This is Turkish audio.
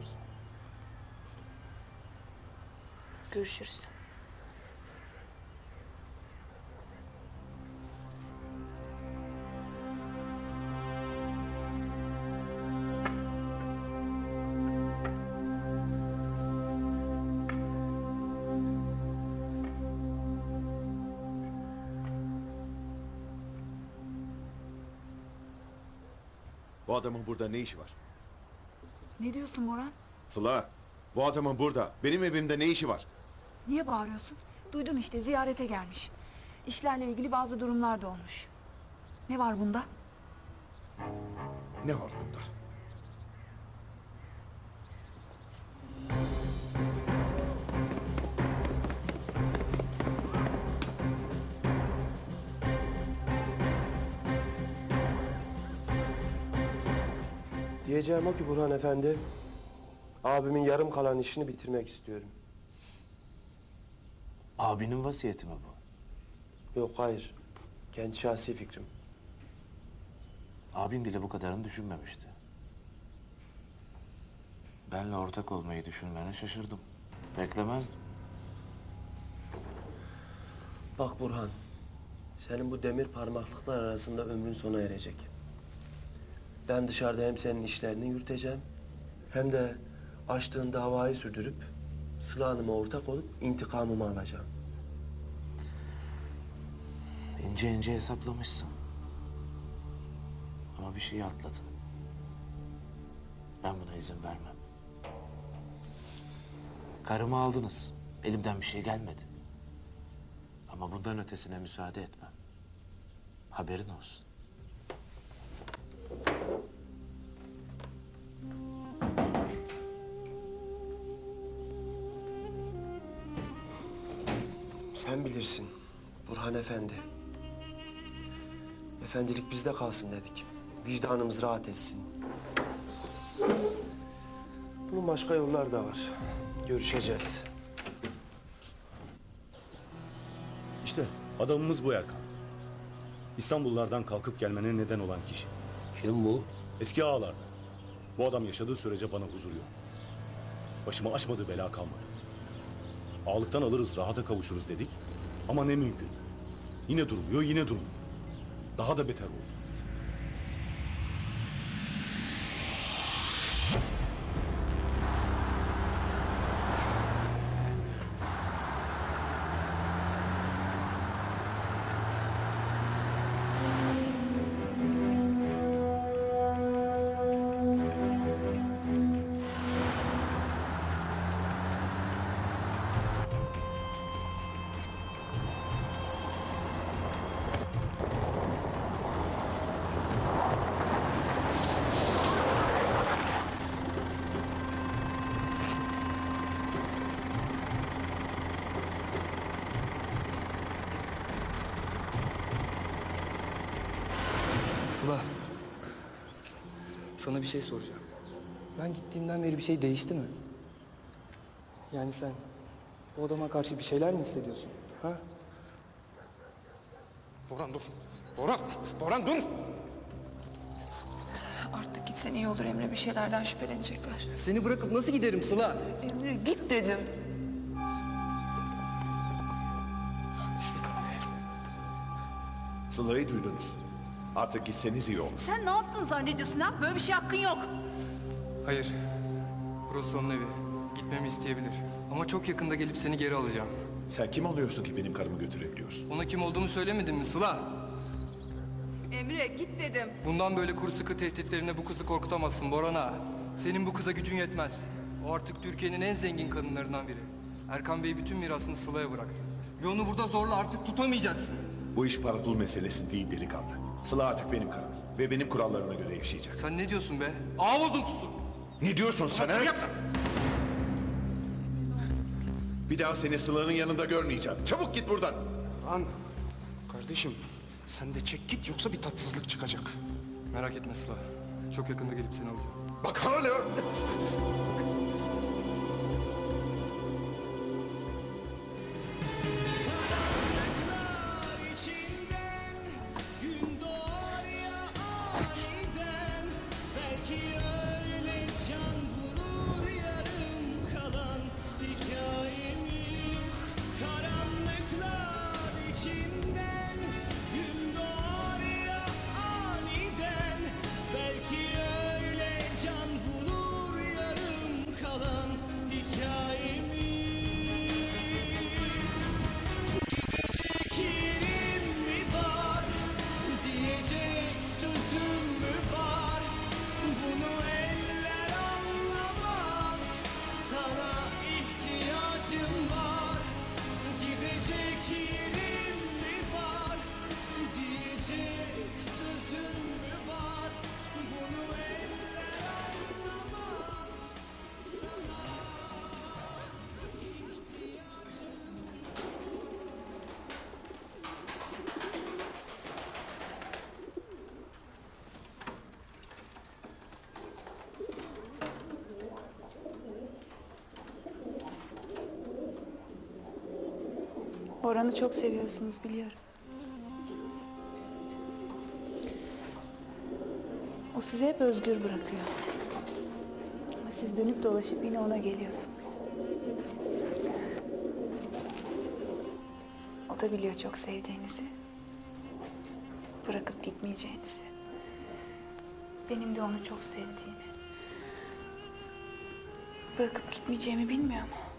görüşürüz. Görüşürüz. Bu adamın burada ne işi var? Ne diyorsun Boran? Sıla, bu adamın burada, benim evimde ne işi var? Niye bağırıyorsun? Duydun işte ziyarete gelmiş. İşlerle ilgili bazı durumlar da olmuş. Ne var bunda? Ne var bunda? Diyeceğim o ki Burhan Efendi, abimin yarım kalan işini bitirmek istiyorum. Abinin vasiyeti mi bu? Yok hayır, kendi şahsi fikrim. Abin bile bu kadarını düşünmemişti. Benle ortak olmayı düşünmene şaşırdım. Beklemezdim. Bak Burhan, senin bu demir parmaklıklar arasında ömrün sona erecek. Ben dışarıda hem senin işlerini yürüteceğim, hem de açtığın davayı sürdürüp Sıla Hanım'a ortak olup intikamımı alacağım. İnce ince hesaplamışsın. Ama bir şeyi atladın. Ben buna izin vermem. Karımı aldınız. Elimden bir şey gelmedi. Ama bundan ötesine müsaade etmem. Haberin olsun. Sen bilirsin Burhan Efendi. Efendilik bizde kalsın dedik. Vicdanımız rahat etsin. Bunun başka yolları da var. Görüşeceğiz. İşte adamımız bu Erkan. İstanbullardan kalkıp gelmene neden olan kişi. Kim bu? Eski ağalardan. Bu adam yaşadığı sürece bana huzur yok. Başıma açmadığı bela kalmadı. Ağalıktan alırız, rahata kavuşuruz dedik. Ama ne mümkün. Yine durmuyor, yine durmuyor. Daha da beter oldu. Sıla. Sana bir şey soracağım. Ben gittiğimden beri bir şey değişti mi? Yani sen o adama karşı bir şeyler mi hissediyorsun? Ha? Boran dur. Boran, Boran dur. Artık gitsen iyi olur Emre. Bir şeylerden şüphelenecekler. Seni bırakıp nasıl giderim Sıla? Emre git dedim. Sıla'yı duydunuz. Artık gitseniz iyi olur. Sen ne yaptın zannediyorsun ha? Böyle bir şey hakkın yok. Hayır. Burası onun evi. Gitmemi isteyebilir. Ama çok yakında gelip seni geri alacağım. Sen kim oluyorsun ki benim karımı götürebiliyorsun? Ona kim olduğumu söylemedin mi Sıla? Emre git dedim. Bundan böyle kuru sıkı tehditlerine bu kızı korkutamazsın Borana. Senin bu kıza gücün yetmez. O artık Türkiye'nin en zengin kadınlarından biri. Erkan Bey bütün mirasını Sıla'ya bıraktı. Ve onu burada zorla artık tutamayacaksın. Bu iş para pul meselesi değil delikanlı. Sıla artık benim karım. Ve benim kurallarıma göre yaşayacak. Sen ne diyorsun be? Ağ bozuntusu. Ne diyorsun sen ha? Bir daha seni Sıla'nın yanında görmeyeceğim. Çabuk git buradan. Lan kardeşim sen de çek git yoksa bir tatsızlık çıkacak. Merak etme Sıla. Çok yakında gelip seni alacağım. Bak hala. Boran'ı çok seviyorsunuz biliyorum. O sizi hep özgür bırakıyor. Ama siz dönüp dolaşıp yine ona geliyorsunuz. O da biliyor çok sevdiğinizi. Bırakıp gitmeyeceğinizi. Benim de onu çok sevdiğimi. Bırakıp gitmeyeceğimi bilmiyor mu?